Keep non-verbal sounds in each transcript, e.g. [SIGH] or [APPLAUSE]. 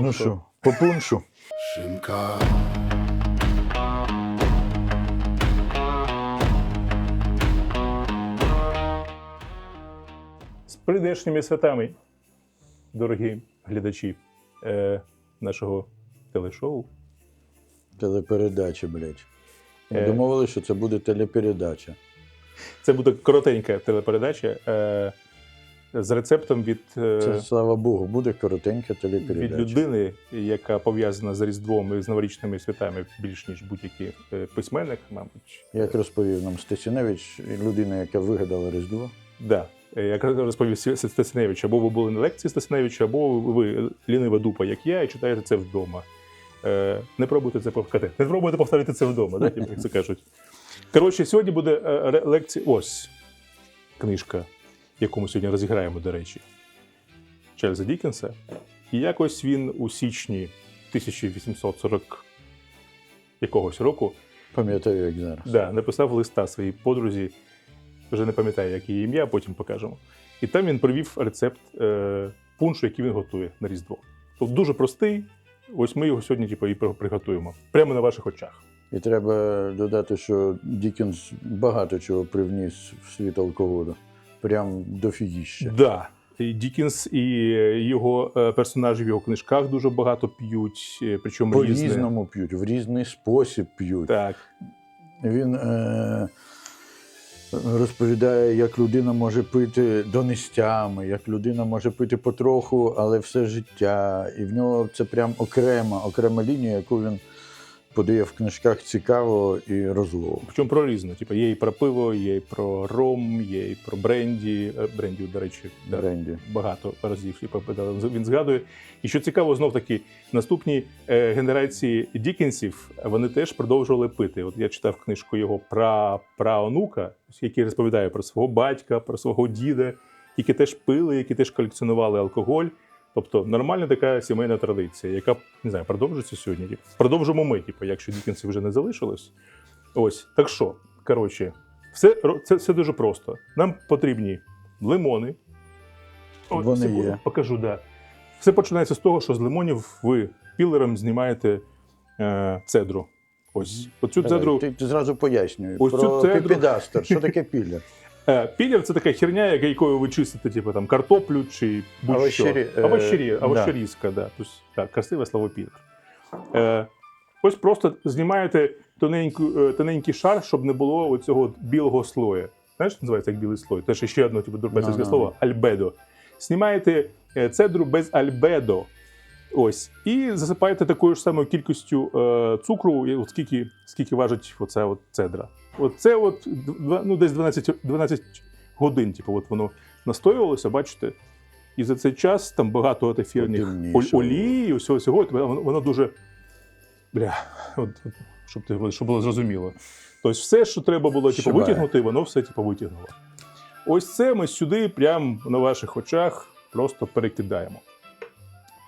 Ну що, по пуншу. Шимка. З прийдешніми святами, дорогі глядачі е, нашого телешоу. Телепередача, блядь. Ми Е. домовилися, що це буде телепередача. Це буде коротенька телепередача е, з рецептом від, е, Це, слава Богу, буде коротенька від людини, яка пов'язана з Різдвом і з новорічними святами більш ніж будь-який е, письменник, мабуть. Як розповів нам Стасіневич, людина, яка вигадала Різдво. Да. Як розповів Стасиневич, або ви були на лекції Стасиневича, або ви лінива дупа, як я, і читаєте це вдома. Е, не пробуйте це повторити. Не пробуйте повторити це вдома, да, як це кажуть. Коротше, сьогодні буде е, лекція. Ось книжка, яку ми сьогодні розіграємо, до речі, Чарльза Дікенса. І якось він у січні 1840 якогось року Пам'ятаю, як зараз. Да, написав листа своїй подрузі, вже не пам'ятаю, як її ім'я, потім покажемо. І там він привів рецепт е, пуншу, який він готує на Різдво. Тобто дуже простий. Ось ми його сьогодні типу, і приготуємо прямо на ваших очах. І треба додати, що Дікенс багато чого привніс в світ алкоголю. Прям дофігіще. Да. І Дікінс і його е, персонажі в його книжках дуже багато п'ють, е, причому різне. По-різному п'ють, в різний спосіб п'ють. Так. Він е- розповідає, як людина може пити донестями, як людина може пити потроху, але все життя. І в нього це прям окрема, окрема лінія, яку він подає в книжках цікаво і розлого. Причому про різне. Типу, є і про пиво, є і про ром, є і про бренді. Е, Бренді, до речі, да. Бренді. багато разів попадали. він згадує. І що цікаво, знов таки, наступні е, генерації Дікенсів вони теж продовжували пити. От я читав книжку його про праонука, який розповідає про свого батька, про свого діда, які теж пили, які теж колекціонували алкоголь. Тобто нормальна така сімейна традиція, яка не знаю, продовжується сьогодні. Продовжимо ми, типу, якщо Дікенсів вже не залишилось. Ось так що, коротше, все, це все дуже просто. Нам потрібні лимони. От, Вони секунду, є. Покажу, да. Все починається з того, що з лимонів ви пілером знімаєте е, цедру. Ось. Оцю Давай, цедру. Ти, ти зразу пояснюй. Ось про цю цедру. піпідастер. Що таке [LAUGHS] пілер? Е, пілер це така херня, якою ви чистите, типу, там, картоплю чи будь-що. Овощері- е, да. овощерізка, да. Тобто, так, красиве слово пілер. Е, ось просто знімаєте тоненьку, е, тоненький шар, щоб не було оцього білого слоя. Знаєш, що називається як білий слой? Це ще одне типу, дурбецьке Ну-ну. слово альбедо. Знімаєте цедру без альбедо. Ось, і засипаєте такою ж самою кількістю е, цукру, і от скільки, скільки важить оця от цедра. Оце от ну, десь 12, 12 годин, типу, от воно настоювалося, бачите. І за цей час там багато ефірних олій, усього цього. Воно, воно дуже. Бля, от, щоб, ти, щоб було зрозуміло. Тобто, все, що треба було типу, витягнути, воно все типу, витягнуло. Ось це ми сюди, прямо на ваших очах, просто перекидаємо.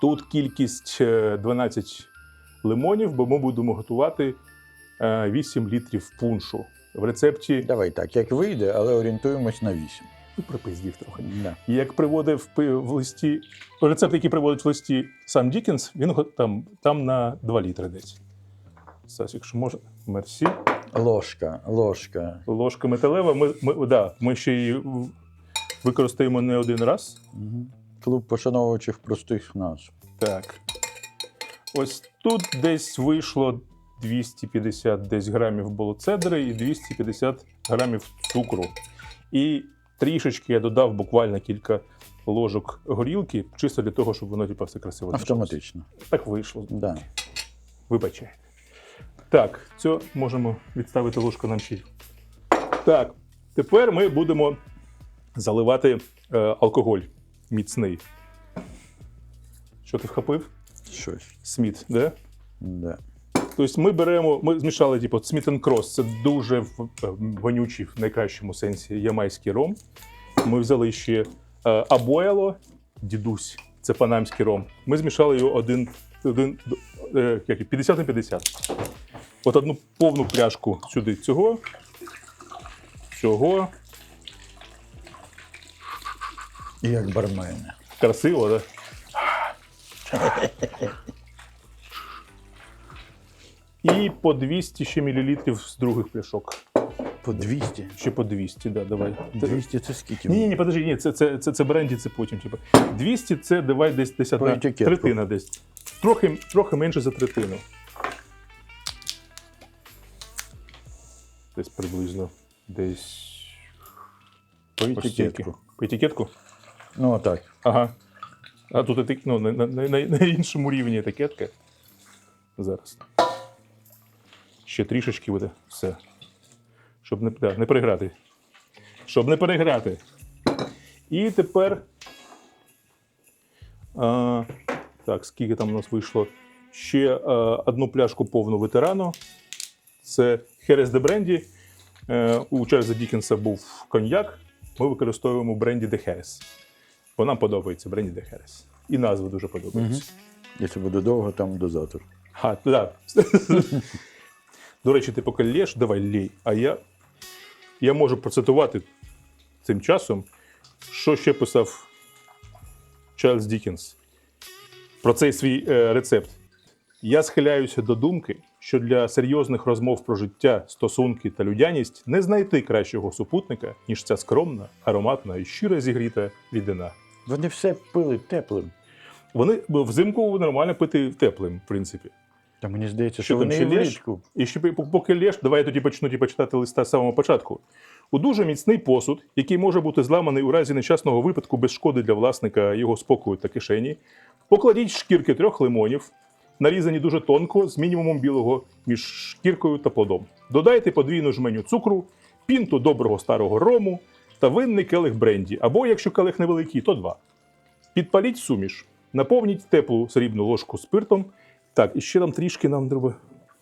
Тут кількість е, 12 лимонів, бо ми будемо готувати е, 8 літрів пуншу. В рецепті Давай так, як вийде, але орієнтуємось на 8. ну, припиздів трохи. Да. Як приводив в листі, рецепт, який приводить в листі сам Дікенс, він там, там на 2 літри десь. Сас, якщо можна, мерсі. Ложка, ложка. Ложка металева. Ми, ми, да, ми ще її використаємо не один раз. Мгм. Клуб пошановувачів простих назв. Так. Ось тут десь вийшло 250 десь грамів було цедри і 250 грамів цукру. І трішечки я додав буквально кілька ложок горілки, чисто для того, щоб воно типу, все красиво. Автоматично. Так вийшло. Да. Вибачайте. Так, це можемо відставити ложку нам ще. Так, тепер ми будемо заливати е, алкоголь міцний. Що ти вхопив? Щось. Сміт, да? Да. Тобто ми беремо, ми змішали типу, Cross, це дуже е, вонючий в найкращому сенсі ямайський ром. Ми взяли ще е, Абуело, дідусь, це панамський ром. Ми змішали його один, один е, як, 50 на 50. От одну повну пляшку сюди цього. Цього. І як бармени. Красиво, да? І по 200 ще мілілітрів з других пляшок. По 200. Ще по 200, да, давай. 200 це скільки? Ні, ні, ні, подожди, ні, це, це, це, це бренді, це потім. Типу. 200 це давай десь, десь одна третина десь. Трохи, трохи менше за третину. Десь приблизно. Десь. По етикетку. По етикетку? Ну так. Ага. А тут ну, на, на, на, на іншому рівні етикетка. Зараз. Ще трішечки буде. Все. Щоб не, да, не переграти. Щоб не переграти. І тепер. А, так, скільки там у нас вийшло? Ще а, одну пляшку повну ветерану. Це Херес де Бренді. Е, у Чарльза Дікенса був коньяк. Ми використовуємо бренді де Херес. Бо нам подобається бренді де Херес. І назва дуже подобається. Якщо буде довго, там дозатор. Ха, да. До речі, ти поки лєш, давай лій. А я, я можу процитувати цим часом, що ще писав Чарльз Дікінс про цей свій е, рецепт. Я схиляюся до думки, що для серйозних розмов про життя, стосунки та людяність не знайти кращого супутника, ніж ця скромна, ароматна і щиро зігріта рідина. Вони все пили теплим. Вони взимку нормально пити теплим, в принципі. Та мені здається, Що що вони і влітку. І ще поки лєш, давай я тоді почну типу, читати листа з самого початку. У дуже міцний посуд, який може бути зламаний у разі нещасного випадку без шкоди для власника його спокою та кишені, покладіть шкірки трьох лимонів, нарізані дуже тонко, з мінімумом білого між шкіркою та плодом. Додайте подвійну жменю цукру, пінту доброго старого рому та винний келих бренді, або якщо келих невеликий, то два. Підпаліть суміш, наповніть теплу срібну ложку спиртом. Так, і ще нам трішки нам треба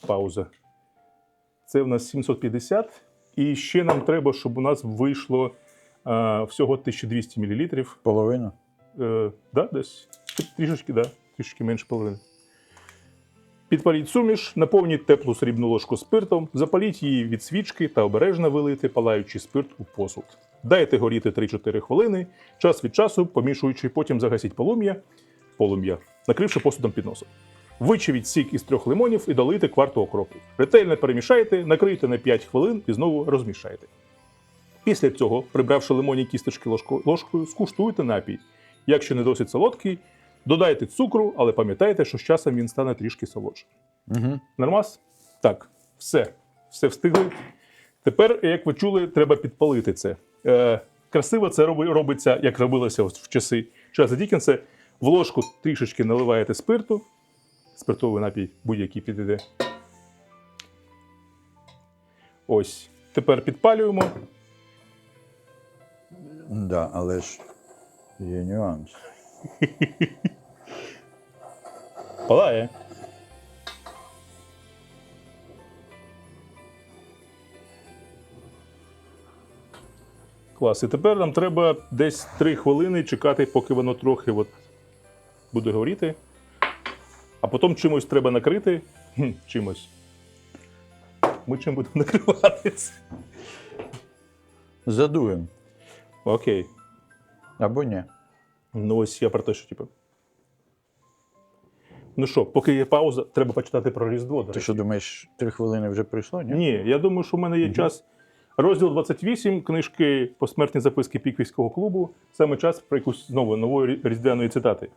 пауза. Це в нас 750. І ще нам треба, щоб у нас вийшло а, всього 1200 мл. Половину. Е, да, десь трішечки, да, трішечки менше половини. Підпаліть суміш, наповніть теплу срібну ложку спиртом, запаліть її від свічки та обережно вилийте палаючий спирт у посуд. Дайте горіти 3-4 хвилини, час від часу, помішуючи, потім загасіть полум'я, полум'я, накривши посудом під носом. Вичавіть сік із трьох лимонів і долийте кварту окропу. Ретельно перемішайте, накрийте на 5 хвилин і знову розмішайте. Після цього, прибравши лимонні кісточки ложкою, скуштуйте напій. Якщо не досить солодкий, додайте цукру, але пам'ятайте, що з часом він стане трішки солодшим. Угу. Нормас? Так, все. Все встигли. Тепер, як ви чули, треба підпалити це. Е, красиво це роби- робиться, як робилося в часи Чарльза Дікенса. В ложку трішечки наливаєте спирту. Спиртовий напій будь-який підійде. Ось. Тепер підпалюємо. Да, але ж є нюанс. Палає. Клас. І тепер нам треба десь 3 хвилини чекати, поки воно трохи от буде горіти. А потім чимось треба накрити. Хм, чимось. Ми чим будемо [LAUGHS] накривати це? Задуємо. Окей. Або ні. Ну, ось я про те, що типу. Ну що, поки є пауза, треба почитати про Різдво. Ти що думаєш, три хвилини вже пройшло? Ні? Ні, я думаю, що в мене є час. Розділ 28 книжки Посмертні записки Піквійського клубу. Саме час про якусь знову нової рі- різдвяної цитати.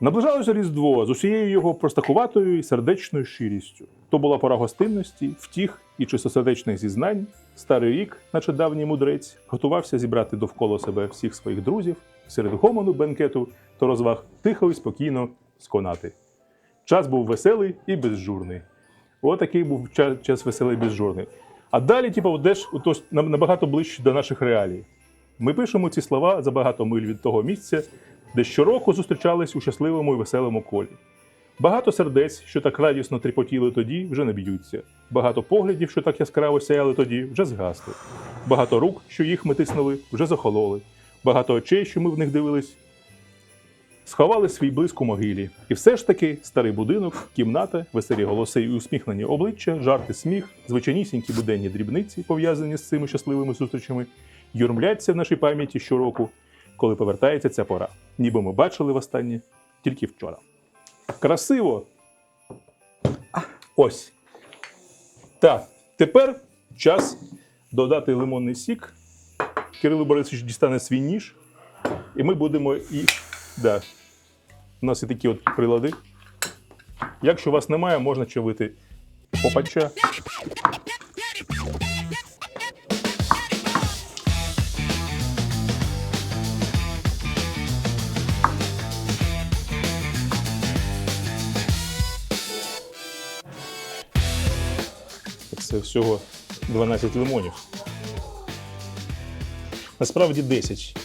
Наближалося Різдво з усією його простакуватою і сердечною щирістю. То була пора гостинності, втіх і чистосердечних зізнань. Старий рік, наче давній мудрець, готувався зібрати довкола себе всіх своїх друзів, серед гомону бенкету та розваг тихо і спокійно сконати. Час був веселий і безжурний. Отакий був час, час веселий і безжурний. А далі, типу, де ж набагато ближче до наших реалій. Ми пишемо ці слова за багато миль від того місця, де щороку зустрічались у щасливому і веселому колі. Багато сердець, що так радісно тріпотіли тоді, вже не б'ються. Багато поглядів, що так яскраво сяяли тоді, вже згасли. Багато рук, що їх ми тиснули, вже захололи. Багато очей, що ми в них дивились, Сховали свій блиск у могилі. І все ж таки старий будинок, кімната, веселі голоси і усміхнені обличчя, жарти, сміх, звичайнісінькі буденні дрібниці, пов'язані з цими щасливими зустрічами, юрмляться в нашій пам'яті щороку, коли повертається ця пора. Ніби ми бачили востаннє тільки вчора. Красиво! Ось. Так, тепер час додати лимонний сік. Кирило Борисович дістане свій ніж, і ми будемо і. Да. У нас є такі от прилади. Якщо вас немає, можна чавити попача. Це всього 12 лимонів. Насправді 10.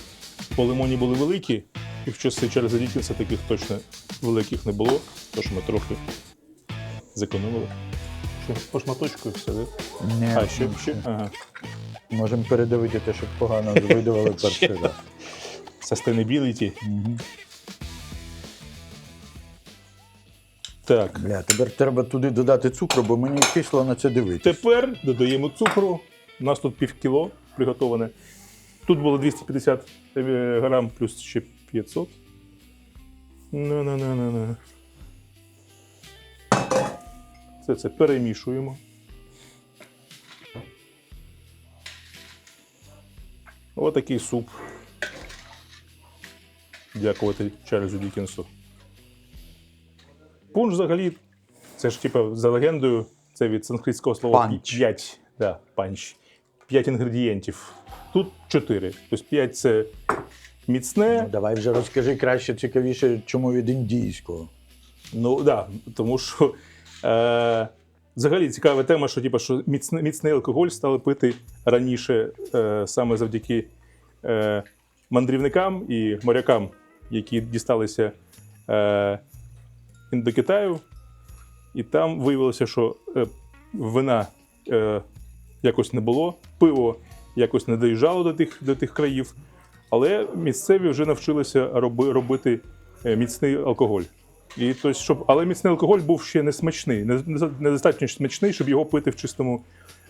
Бо лимоні були великі, і в часи Чарльза Дікінса таких точно великих не було, тож ми трохи зекономили. Що, по шматочку і все, да? Ні, А, ще, ще? Ага. Можемо передивити те, щоб погано видавали [LAUGHS] перший раз. Sustainability. Так. Бля, тепер треба туди додати цукру, бо мені кисло на це дивитися. Тепер додаємо цукру. У нас тут пів кіло приготоване. Тут було 250 е, грам плюс ще 500. На-на-на-на-на. Це це перемішуємо. Отакий суп. Дякувати Чарльзу Дікінсу. Пунш взагалі, це ж типу, за легендою, це від санскритського слова Панч. п'ять. Да, панч. П'ять інгредієнтів. Тут чотири. Тобто п'ять це міцне. Ну, давай вже розкажи краще, цікавіше, чому від індійського. Ну так, да, тому що е, взагалі цікава тема, що, типу, що міцний, міцний алкоголь стали пити раніше е, саме завдяки е, мандрівникам і морякам, які дісталися е, до Китаю. І там виявилося, що е, вина е, якось не було, пиво якось не доїжджало до тих, до тих країв, але місцеві вже навчилися роби, робити е, міцний алкоголь. І тобто, щоб, але міцний алкоголь був ще не смачний, не, не- недостатньо смачний, щоб його пити в чистому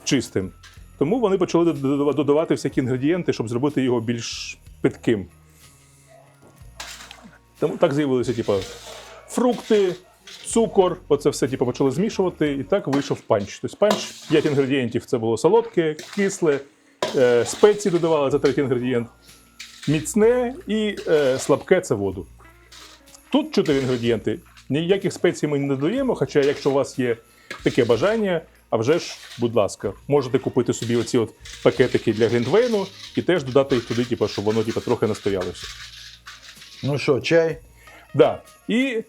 чистим. Тому вони почали додавати всякі інгредієнти, щоб зробити його більш питким. Тому так з'явилися, типу, фрукти, цукор, оце все типу, почали змішувати, і так вийшов панч. Тобто панч, 5 інгредієнтів це було солодке, кисле, е, спеції додавали за третій інгредієнт, міцне і е, слабке це воду. Тут чотири інгредієнти. Ніяких спецій ми не додаємо, хоча, якщо у вас є таке бажання, а вже ж, будь ласка, можете купити собі оці от пакетики для глінтвейну і теж додати їх туди, типу, щоб воно типу, трохи настоялося. Ну що, чай? Да. І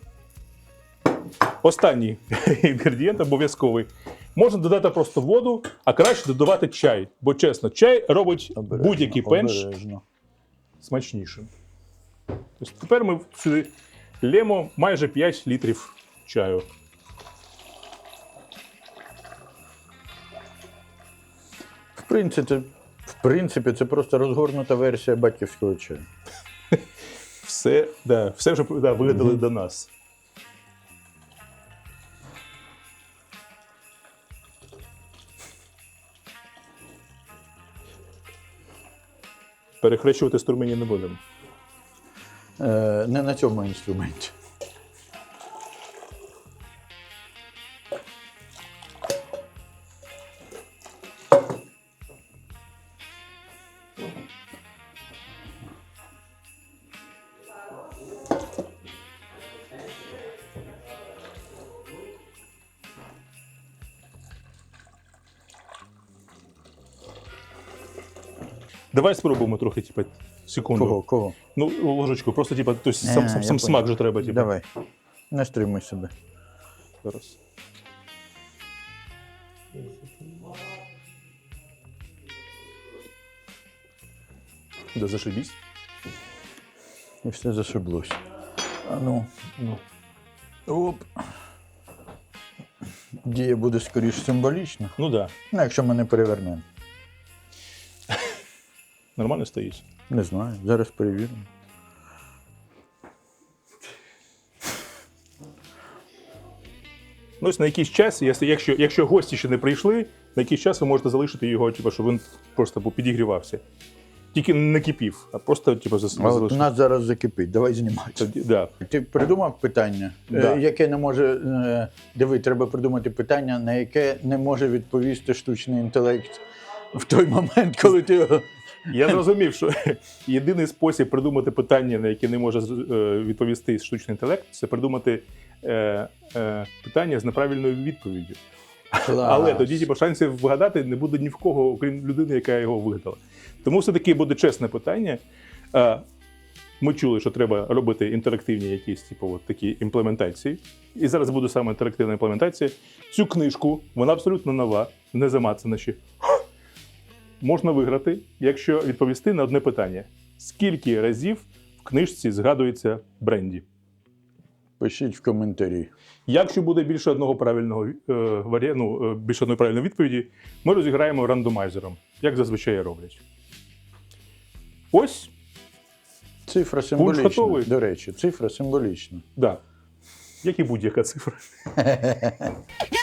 останній [LAUGHS] інгредієнт обов'язковий. Можна додати просто воду, а краще додавати чай. Бо чесно, чай робить будь-який пенш обережно. Смачнішим. Тобто тепер ми сюди лємо майже 5 літрів чаю. В принципі, в принципі, це просто розгорнута версія батьківського чаю. Все, да, все вже да, вигадали до нас. Перехрещувати струмені не будемо. Е, не на цьому інструменті. Давай спробуємо трохи, типа, секунду. Кого? Кого? Ну, ложечку, просто типа, то есть, Е, сам, сам, я сам понял. смак же треба, типа. Давай. Не стримуй себе. Зараз. Да зашибись. І все зашиблося. А ну, Ну. оп. Дія буде скоріш символічна. ну да, Ну, якщо ми не перевернемо. Нормально стоїш? Не знаю. Зараз перевіримо. Ну, ось на якийсь час, якщо якщо гості ще не прийшли, на якийсь час ви можете залишити його, типу, щоб він просто типу, підігрівався. Тільки не кипів, а просто типу, залишив. У нас зараз закипить, давай знімати. Да. Ти придумав питання, да. яке не може. Е, диви, треба придумати питання, на яке не може відповісти штучний інтелект в той момент, коли ти його я зрозумів, що [LAUGHS] єдиний спосіб придумати питання, на яке не може е, відповісти штучний інтелект, це придумати е, е, питання з неправильною відповіддю. Але тоді типу, шансів вгадати не буде ні в кого, окрім людини, яка його вигадала. Тому все-таки буде чесне питання. Е, Ми чули, що треба робити інтерактивні якісь типу, от такі імплементації. І зараз буде саме інтерактивна імплементація. Цю книжку, вона абсолютно нова, не замацана ще. Можна виграти, якщо відповісти на одне питання: скільки разів в книжці згадується бренді? Пишіть в коментарі. Якщо буде більше одного правильного е, варі... ну, е, більше одної правильної відповіді, ми розіграємо рандомайзером, як зазвичай роблять. Ось, Цифра символічна. До речі, цифра символічна. да. Як і будь-яка цифра. [LAUGHS]